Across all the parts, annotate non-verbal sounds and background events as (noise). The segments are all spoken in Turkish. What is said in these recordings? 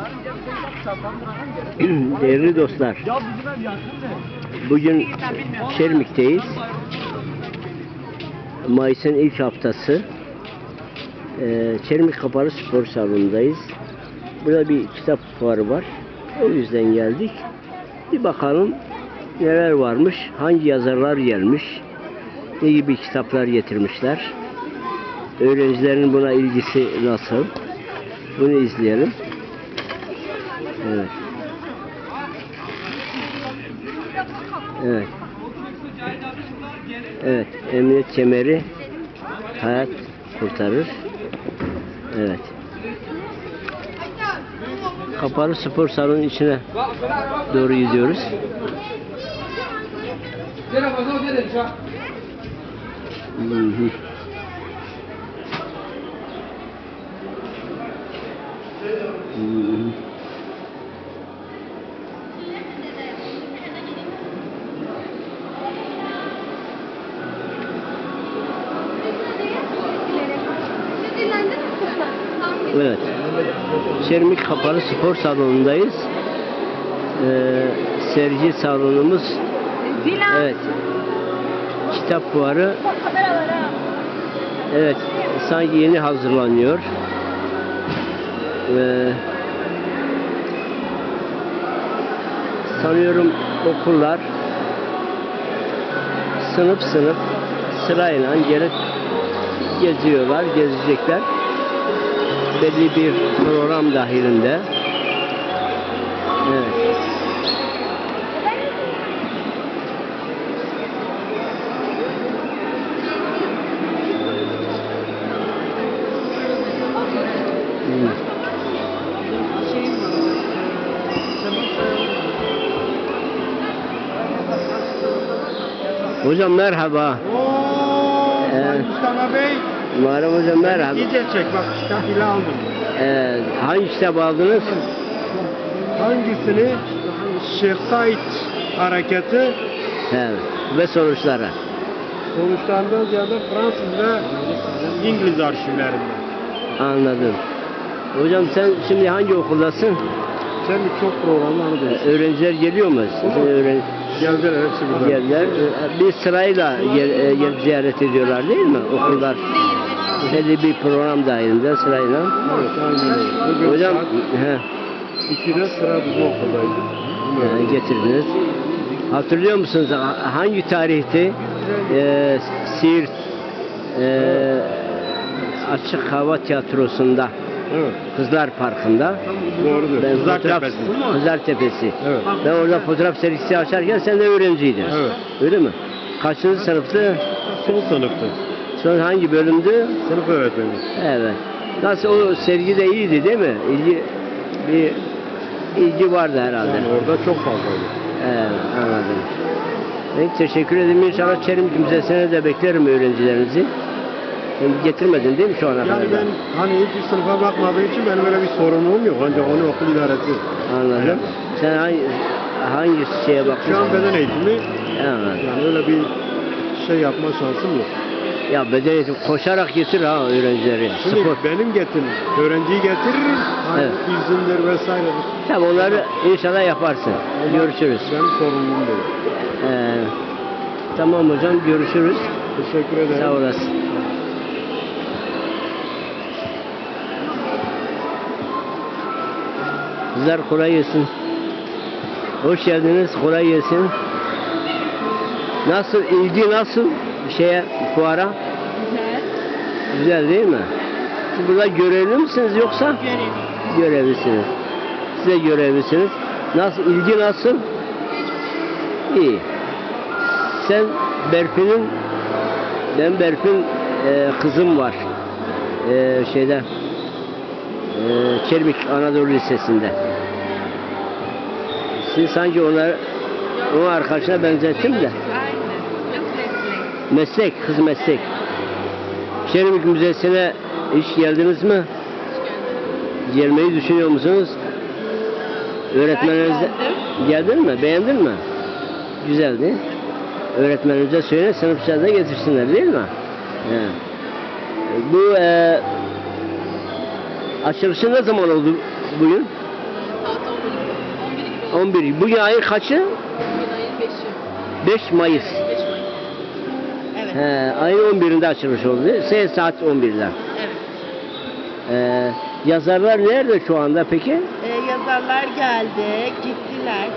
(clears throat) Değerli dostlar, bugün Çermik'teyiz. Mayıs'ın ilk haftası. Ee, Çermik Kapalı Spor Salonu'ndayız. Burada bir kitap fuarı var. O yüzden geldik. Bir bakalım neler varmış, hangi yazarlar gelmiş, ne gibi kitaplar getirmişler. Öğrencilerin buna ilgisi nasıl? Bunu izleyelim. Evet. Evet. Evet. Emniyet kemeri hayat kurtarır. Evet. Kapalı spor salonunun içine doğru gidiyoruz. Hı hı. Hı Evet. Çermik Kapalı Spor Salonu'ndayız. Ee, sergi salonumuz evet. Kitap fuarı evet sanki yeni hazırlanıyor. Ee, sanıyorum okullar sınıf sınıf sırayla gelip geziyorlar, gezecekler belli bir program dahilinde. Evet. Hocam merhaba. Oo, Evet. Mustafa Bey. Muharrem hocam merhaba. İyice çek bak kitap bile aldım. Ee, hangi kitap aldınız? Hangisini? Şeyh Said hareketi He, ve sonuçları. sonuçlarından ziyade Fransız ve İngiliz arşivlerinde. Anladım. Hocam sen şimdi hangi okuldasın? Sen çok programlarını Ee, değiştirdin. Öğrenciler geliyor mu? Sizin öğren Geldiler hepsi burada. geldiler. Ee, Bir sırayla gel, gelip ziyaret ediyorlar değil mi? Okullar. Belli bir program dahilinde sırayla. Evet, aynen öyle. Bugün Hocam he, 2'de sıra bizim okuldaydı. he, getirdiniz. Hatırlıyor musunuz ha- hangi tarihte e, Siirt e, açık hava tiyatrosunda Evet. Kızlar Parkı'nda Doğrudur. ben Kızlar fotoğraf, Tepesi. Kızlar Tepesi. Evet. Ben orada fotoğraf sergisi açarken sen de öğrenciydin. Evet. Öyle mi? Kaçıncı sınıftı? Son sınıftı. Son hangi bölümdü? Sınıf öğretmeni. Evet. Nasıl o sergi de iyiydi değil mi? İlgi bir ilgi vardı herhalde. Yani orada çok fazlaydı. Evet, anladım. Ben teşekkür ederim. İnşallah Çerim Müzesi'ne de beklerim öğrencilerinizi. Getirmedin değil mi şu ana kadar? Yani ben hani hiç sınıfa bakmadığım için benim öyle bir sorunum yok. Ancak onu okul idaresi. Anladım. Sen hangi, hangi şeye bakıyorsun? Şu an beden eğitimi Anladım. yani öyle bir şey yapma şansım yok. Ya beden eğitimi koşarak getir ha öğrencileri. Şimdi Spor. benim getirin, öğrenciyi getiririm. Hani Evet. izindir vesairedir. Tabii onları inşallah yaparsın. Görüşürüz. Benim sorumluluğum değil. Ee, tamam hocam görüşürüz. Teşekkür ederim. Sağ olasın. Kızlar kolay gelsin. Hoş geldiniz. Kolay gelsin. Nasıl ilgi nasıl şeye fuara? Güzel. Güzel değil mi? Siz burada görevli misiniz yoksa? Görevi. Görevlisiniz. Size görevlisiniz. Nasıl ilgi nasıl? İyi. Sen Berfin'in ben Berfin e, kızım var. E, şeyde e, Çermik Anadolu Lisesi'nde. Siz sanki onlar o arkadaşına benzettim de. Meslek. Kız meslek. Çermik Müzesi'ne hiç geldiniz mi? Gelmeyi düşünüyor musunuz? Öğretmenlerinize Ben geldin mi? Beğendin mi? Güzeldi. Öğretmeninize söyle sınıfçılarına getirsinler değil mi? He. Bu e, açılışı ne zaman oldu bugün? 11. Bugün ayın kaçı? Bugün ayın 5'i. 5 Mayıs. 5 Mayıs. Evet. He, ayın 11'inde açılmış oldu. Se- saat 11'de. Evet. Ee, yazarlar nerede şu anda peki? Ee, yazarlar geldi, gittiler.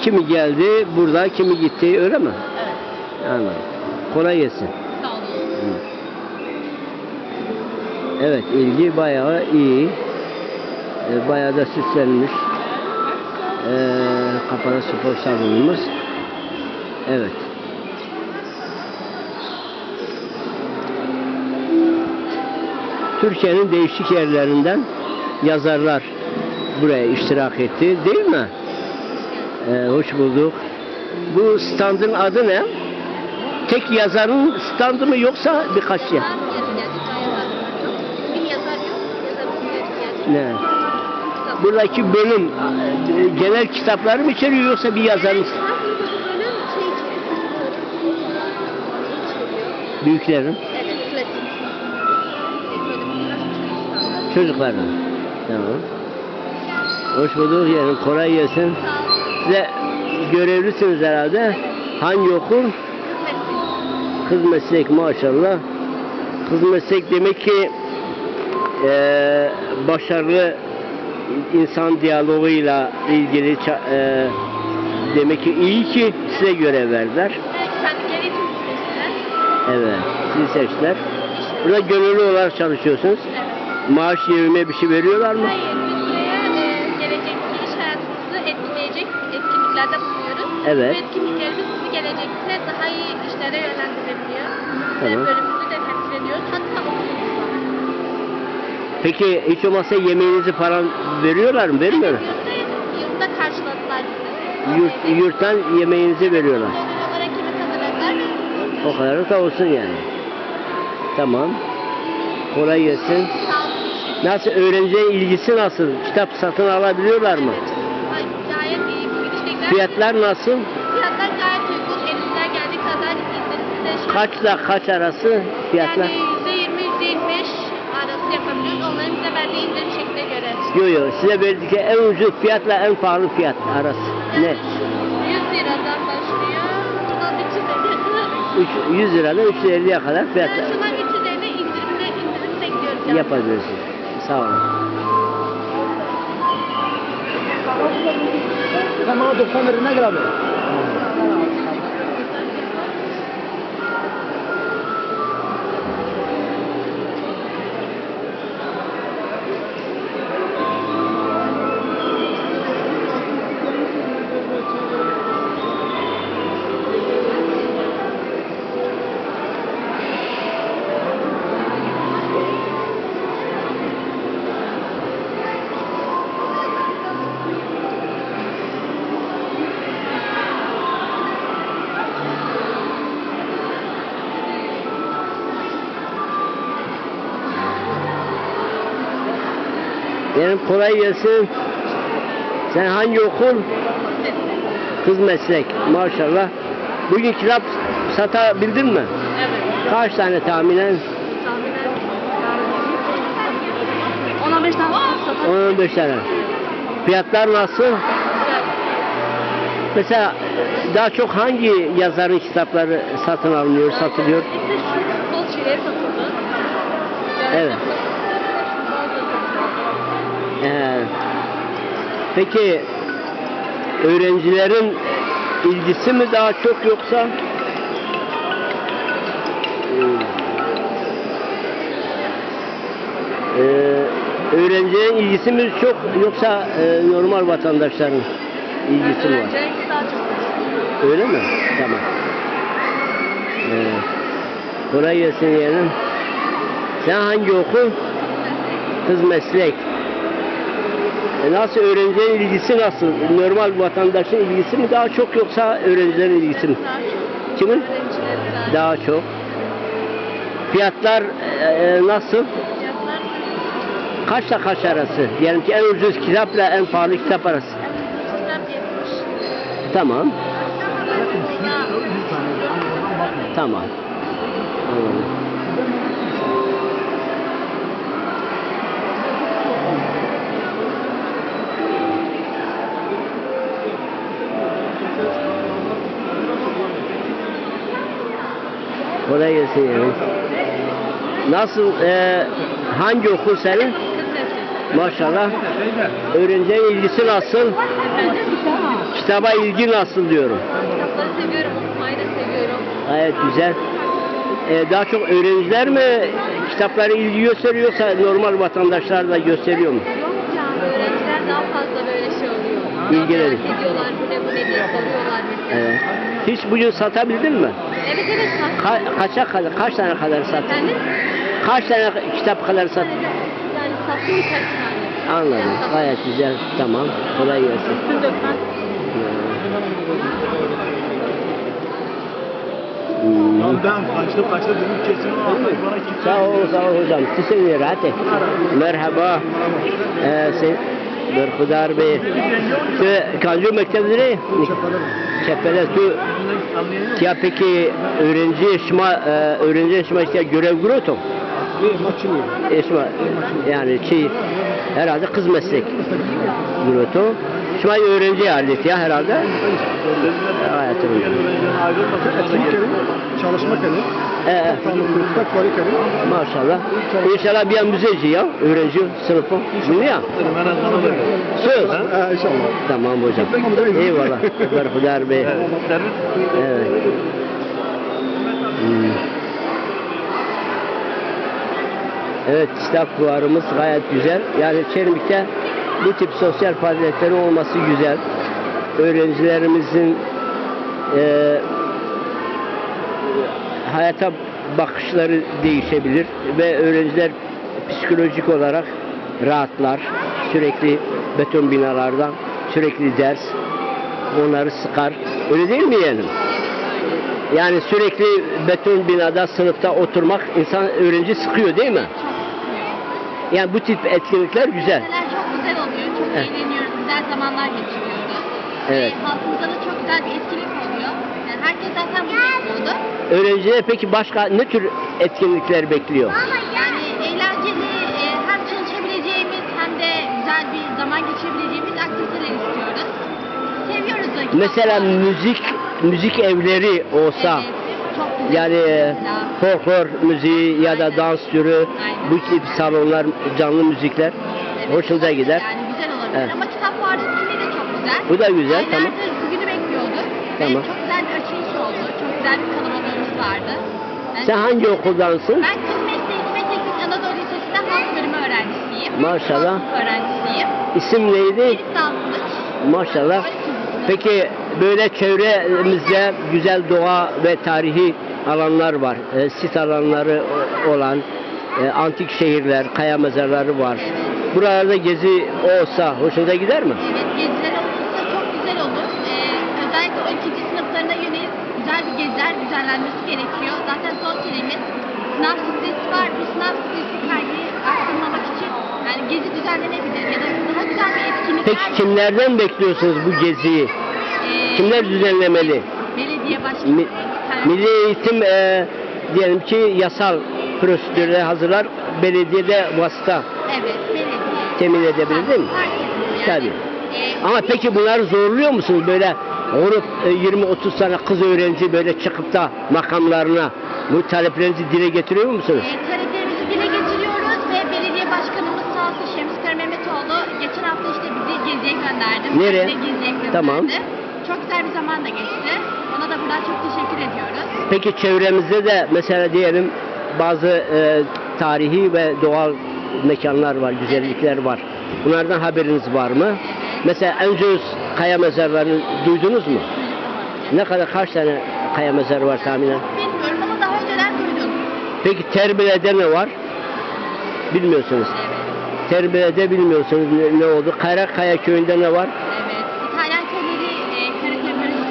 Kimi geldi burada, kimi gitti öyle mi? Evet. Anladım. Kolay gelsin. Sağ olun. Evet, ilgi bayağı iyi. Ee, bayağı da süslenmiş. Ee, kapalı spor salonumuz. Evet. Türkiye'nin değişik yerlerinden yazarlar buraya iştirak etti, değil mi? Ee, hoş bulduk. Bu standın adı ne? Tek yazarın standı mı yoksa birkaç yer? Ne? Buradaki bölüm e, genel kitapları mı içeriyor yoksa bir yazarın büyüklerin, çocukların? Tamam. Hoş bulduk yani kolay gelsin. Size görevlisiniz herhalde. Hangi okul? Kız meslek maşallah. Kız meslek demek ki eee, başarılı insan diyaloğuyla ilgili eee, demek ki iyi ki size görev verdiler. Evet, sizi seçtiler. Burada gönüllü olarak çalışıyorsunuz. Maaş yerine bir şey veriyorlar mı? Hayır, biz buraya e, gelecekteki iş hayatınızı etkileyecek etkinliklerde bulunuyoruz. Evet. Bu etkinliklerimiz sizi gelecekte daha iyi işlere yönlendirebiliyor. Ve Tamam. bölümümüzü de Peki hiç olmazsa yemeğinizi falan veriyorlar mı? Vermiyorlar. Yurtta, yurtta karşıladılar bizi. Yurt, yurttan yemeğinizi veriyorlar. Yemek hazırladılar. O kadar da olsun yani. Tamam. Kolay gelsin. Nasıl öğrencinin ilgisi nasıl? Kitap satın alabiliyorlar mı? Ay, Gayet iyi. Bugün işte güzel. Fiyatlar nasıl? Fiyatlar gayet uygun. Elimizden geldiği kadar indirimli de. Kaçla kaç arası fiyatlar? Yani Yok yok size verdikleri en ucuz fiyatla en pahalı fiyat arası. Ne? 100 liradan başlıyor. Buradan (laughs) 350'ye kadar. Üç- 100 liradan 350'ye kadar fiyat Yani şundan 350 indirimle indirim bekliyoruz. Yani. yapabilirsiniz. Sağ olun. Tamam 90 lira ne kadar Benim kolay gelsin. Sen hangi okul? Kız meslek. Maşallah. Bugün kitap satabildin mi? Evet. Kaç tane tahminen? Tahminen 10-15 tane satar. 15 tane. Fiyatlar nasıl? Mesela daha çok hangi yazarın kitapları satın alınıyor, satılıyor? Futbol şeyleri satıldı. Evet. Ee, peki öğrencilerin ilgisi mi daha çok yoksa Ee, öğrencilerin ilgisi mi çok yoksa e, normal vatandaşların ilgisi mi var? Öğrencilerin daha çok. Öyle mi? Tamam. Ee, kolay gelsin yeğenim. Sen hangi okul? Kız meslek. E nasıl öğrencilerin ilgisi nasıl? Normal vatandaşın ilgisi mi daha çok yoksa öğrencilerin ilgisi mi? Kimin? Daha çok. Fiyatlar e, nasıl? Kaçla kaç arası? Diyelim ki en ucuz kitapla en pahalı kitap arası. kitap 70. Tamam. Tamam. Anladım. Kolay gelsin yani. Nasıl, e, hangi okul senin? Maşallah. Öğrencinin ilgisi nasıl? Kitaba ilgi nasıl diyorum. Kitapları seviyorum, okumayı da seviyorum. Gayet güzel. E, daha çok öğrenciler mi kitaplara ilgi gösteriyor yoksa normal vatandaşlar da gösteriyor mu? Yok yani öğrenciler daha fazla böyle şey oluyor. İlgileri. Merak ediyorlar, bu ne bu ne diye soruyorlar mesela. Evet. Hiç bugün satabildin mi? Evet evet. Ka- kaça kadar, kaç tane kadar sattın? Efendim? Kaç tane kitap kadar sattın? Yani sattım birkaç tane. Anladım. Yani. Gayet güzel. Tamam. Kolay gelsin. Hmm. Ben kaçta kaçta dedim kesin bana kim Sağ ol, sağ ol hocam. Teşekkür ederim. Merhaba. Ee, sen Berkudar Bey. Tu kancu mektebleri? Çepele tu ya peki öğrenci yaşama e, öğrenci yaşama işte görev grubu Yaşama yani şey herhalde kız meslek grubu. Şimdi öğrenci alet ya herhalde. Hayatım. Çalışmak eli. Ee, Kurtak var iken. maşallah. İnşallah bir an müzeci ya öğrenci sınıfı. Bunu ya. Söz. İnşallah. Tamam hocam. Eyvallah. Berkudar Bey. Evet. Hmm. Evet, kitap fuarımız gayet güzel. Yani Çermik'te bu tip sosyal faaliyetlerin olması güzel. Öğrencilerimizin eee hayata bakışları değişebilir ve öğrenciler psikolojik olarak rahatlar. Sürekli beton binalardan sürekli ders onları sıkar. Öyle değil mi yeğenim? Yani sürekli beton binada sınıfta oturmak insan öğrenci sıkıyor değil mi? Yani bu tip etkinlikler güzel. Neler çok güzel oluyor, çok Evet. eğleniyoruz, güzel zamanlar geçiriyoruz. Evet. Ve halkımıza da çok güzel bir etkinlik oluyor. Yani herkes zaten bunu bekliyordu. Öğrenciler peki başka ne tür etkinlikler bekliyor? Yani eğlenceli, e, hem çalışabileceğimiz hem de güzel bir zaman geçirebileceğimiz aktiviteler istiyoruz. Seviyoruz da. Mesela müzik müzik evleri olsa Evet. Yani folklor müziği ya da dans türü bu tip salonlar canlı müzikler Evet, hoşunuza gider. Yani güzel olabilir Evet. ama kitap fuarı de çok güzel. Bu da güzel, tamam. Aylardır bugünü bekliyorduk. Tamam. Ve çok güzel bir açılış oldu. Çok güzel bir kalabalığımız vardı. Ben, Sen hangi okuldansın? ben Kız Mesleği ve Teknik Anadolu Lisesi'nde halk bölümü öğrencisiyim. Maşallah. Halk öğrencisiyim. İsim neydi? Elif Dalkılıç. Maşallah. Peki böyle çevremizde güzel doğa ve tarihi alanlar var. E, sit alanları olan e, antik şehirler, kaya mezarları var. Buralarda gezi olsa hoşunuza gider mi? Evet, geziler olursa çok güzel olur. Ee, özellikle o ikinci sınıflarına yönelik güzel bir geziler düzenlenmesi gerekiyor. Zaten son senemiz sınav stresi var. Bu sınav stresi kaygıyı arttırmamak için yani gezi düzenlenebilir ya da daha güzel bir etkinlik Peki kimlerden bekliyorsunuz bu geziyi? Kimler düzenlemeli? Belediye başkanı. Mi- Milli Eğitim e, diyelim ki yasal prosedürleri hazırlar, belediyede vasıta Evet, belediye. temin edebilir değil mi? Yani. Tabii. Ee, Ama peki bunları zorluyor musunuz böyle grup e, 20-30 tane kız öğrenci böyle çıkıp da makamlarına bu taleplerinizi dile getiriyor musunuz? E, taleplerimizi dile getiriyoruz ve belediye başkanımız sağ olsun Şems Kara Mehmetoğlu geçen hafta işte bizi geziye gönderdi. Nereye? Bizi geziye gönderdi. Tamam. Güzel bir zaman da geçti. Ona da buradan çok teşekkür ediyoruz. Peki çevremizde de mesela diyelim bazı e, tarihi ve doğal mekanlar var, güzellikler var. Bunlardan haberiniz var mı? Mesela Enceus kaya mezarlarını duydunuz mu? Ne kadar kaç tane kaya mezarı var tahminen? Bilmiyorum ama daha önceden duydum. Peki Terbiye'de ne var? Bilmiyorsunuz. Evet. Terbiye'de bilmiyorsunuz ne, ne oldu. Karakaya köyünde ne var?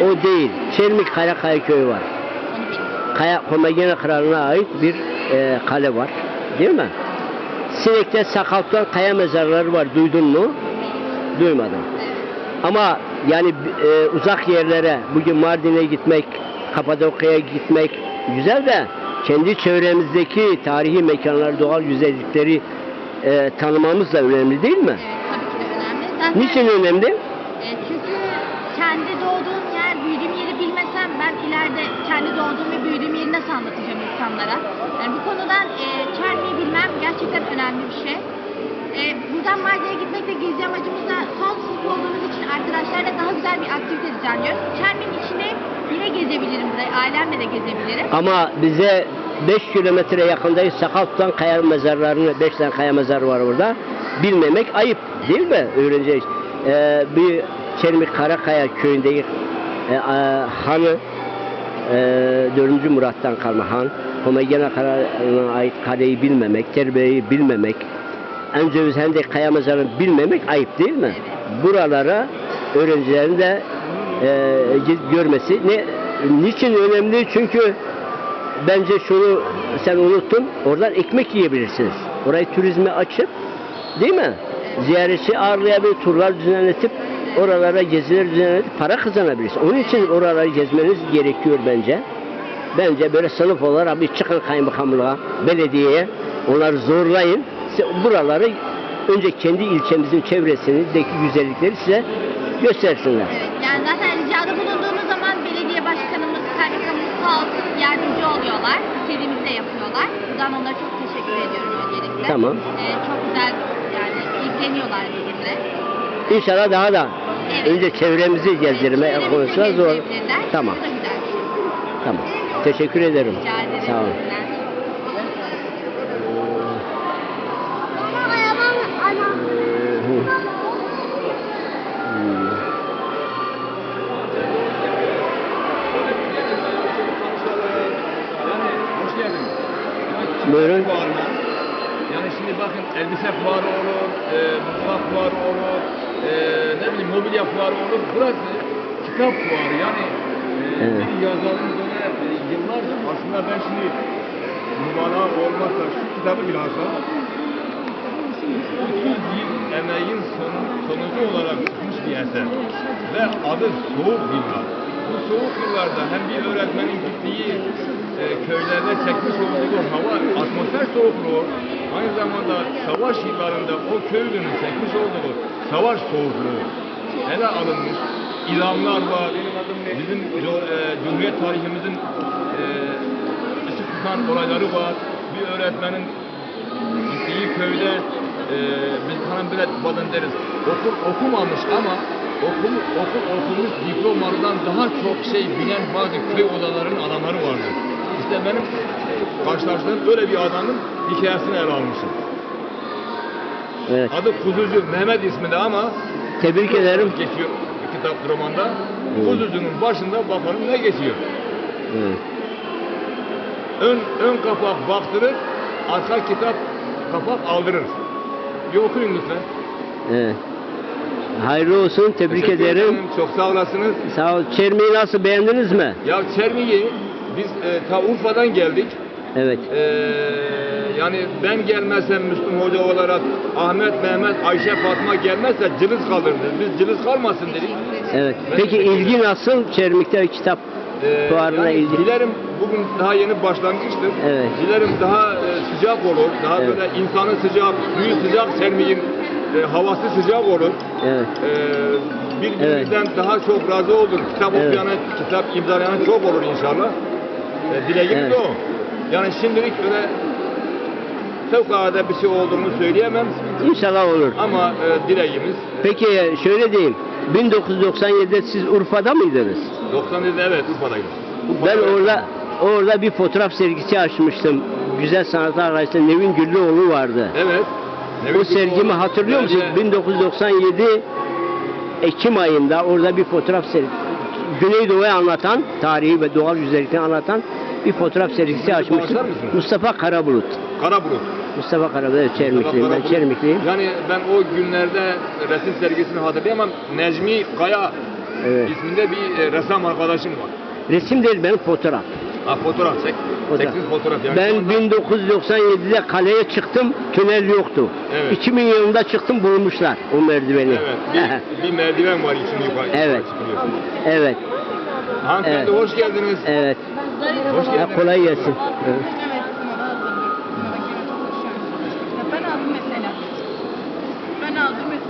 O değil. Çelmik Karakaya köyü var. Kaya Komagene Kralı'na ait bir e, kale var. Değil mi? Sinek'te Sakalt'tan kaya mezarları var. Duydun mu? Duymadım. Ama yani e, uzak yerlere bugün Mardin'e gitmek, Kapadokya'ya gitmek güzel de kendi çevremizdeki tarihi mekanlar, doğal güzellikleri e, tanımamız da önemli değil mi? Evet, tabii ki de önemli. Zaten, Niçin önemli? Kendi doğduğum yer, büyüdüğüm yeri bilmesem ben ileride kendi doğduğum ve büyüdüğüm yeri nasıl anlatacağım insanlara? Yani bu konudan e, Çermi'yi bilmem gerçekten önemli bir şey. E, buradan Mardin'e gitmek ve gezi amacımızda son sınıf olduğumuz için arkadaşlarla daha güzel bir aktivite düzenliyoruz. Çermi'nin içine yine gezebilirim burayı, ailemle de gezebilirim. Ama bize 5 kilometre yakındayız. Sakal tutan kaya mezarlarını, 5 tane kaya mezarı var orada. Bilmemek ayıp değil mi? Öğreneceğiz. Ee, bir Çermik Karakaya köyündeyiz. Ee, a- hanı e, 4. Murat'tan kalma han. Homogena Kara'na ait kaleyi bilmemek, terbiyeyi bilmemek, en ceviz hendek kaya mezarını bilmemek ayıp değil mi? Buralara öğrencilerin de e, görmesi ne niçin önemli? Çünkü bence şunu sen unuttun. Oradan ekmek yiyebilirsiniz. Orayı turizme açıp değil mi? Ziyaretçi ağırlayabilir, turlar düzenletip oralara düzenletip para kazanabilirsiniz. Onun için oraları gezmeniz gerekiyor bence. Bence böyle sınıf olarak bir çıkın kaymakamlığa, belediyeye onları zorlayın. Size Buraları önce kendi ilçemizin çevresindeki güzellikleri size göstersinler. Evet, yani zaten ricada bulunduğumuz zaman belediye başkanımız, kaymakamımız sağ olsun yardımcı oluyorlar. İstediğimizi de yapıyorlar. Buradan onlara çok teşekkür ediyorum öncelikle. Tamam. Ee, çok güzel yani ilgileniyorlar bizimle. İnşallah daha da Evet. önce çevremizi gezdirme Çevremizi konusunda zor. gezdirebilirler. Tamam. Bu da güzel bir şey. Tamam. Teşekkür ederim. Rica ederim. Sağ olun. Hoş geldin. Buyurun. Yani şimdi bakın elbise fuarı olur, e, mutfak fuarı olur, e, ne bileyim mobilya fuarı olur. Burası kitap fuarı yani e, Evet. bir yazarın böyle e, yıllardır aslında ben şimdi mübalağa olmazsa şu kitabı bile alsam 30 yıl emeğin son, sonucu olarak çıkmış bir eser ve adı Soğuk Yıllar. Bu soğuk yıllarda hem bir öğretmenin gittiği e, köylerde çekmiş olduğu hava, atmosfer soğukluğu, aynı zamanda savaş yıllarında o köylünün çekmiş olduğu savaş soğukluğu ele alınmış. İlamlar var, bizim e, Cumhuriyet tarihimizin e, ışık tutan olayları var. Bir öğretmenin gittiği köyde e, biz hanım bile bazen deriz okul okumamış ama okul, okul okumuş diplomalardan daha çok şey bilen bazı köy odalarının adamları vardır. İşte benim karşılaştığım böyle bir adamın hikayesini ele almışım. Evet. Adı Kuzucu Mehmet isminde ama Tebrik ederim. geçiyor kitap romanda. Kuzucu'nun başında bakalım ne geçiyor. Evet. Ön, ön kapak baktırır, arka kitap kapak aldırır. Bir okuyun lütfen. Evet. Hayırlı olsun. Tebrik Teşekkür ederim. Çok sağ olasınız. Sağ ol. Çermi'yi nasıl beğendiniz mi? Ya Çermi'yi biz e, ta Urfa'dan geldik. Evet. E, yani ben gelmezsem Müslüm Hoca olarak Ahmet, Mehmet, Ayşe, Fatma gelmezse cılız kalırdı. Biz cılız kalmasın dedik. Evet. Peki ilgi nasıl? Çermik'te kitap E, fuarına yani ilgi. Dilerim bugün daha yeni başlangıçtır. Evet. Dilerim daha e, sıcak olur. Daha Evet. böyle insanı sıcak, suyu sıcak Çermi'nin e, havası sıcak olur. Evet. Ee, birbirimizden daha çok razı olur. Kitap Evet. okuyanı, kitap imzalayanı çok olur inşallah. Ee, dileğimiz Evet. o. Yani şimdilik öyle fevkalade bir şey olduğunu söyleyemem İnşallah olur. ama e, dileğimiz Peki şöyle diyeyim. 1997'de siz Urfa'da mıydınız? 97'de evet Urfa'dayım. Ben Urfa'da- orada orada bir fotoğraf sergisi açmıştım. Güzel sanatlar arasında Nevin Güllüoğlu vardı. Evet. O sergimi hatırlıyor musun? Bence- 1997 Ekim ayında orada bir fotoğraf sergisi Güneydoğu'yu anlatan, tarihi ve doğal güzellikleri anlatan bir fotoğraf sergisi açmıştım. Mustafa Karabulut. Karabulut. Mustafa Karabulut, evet, Çermikliyim. Ben Karabulut. Çermikliyim. Yani ben o günlerde resim sergisini hatırlayamam. Necmi Kaya Evet. isminde bir e, ressam arkadaşım var. Resim değil benim fotoğraf. Ha fotoğraf çek. Fotoğraf. Fotoğraf yani. Ben anda- 1997'de kaleye çıktım, tünel yoktu. Evet. 2000 yılında çıktım, bulmuşlar o merdiveni. Evet. Bir, bir merdiven var için yukarı. Evet. yukarı evet, Hanımefendi Evet. hoş geldiniz. evet. Kolay gelsin. Evet.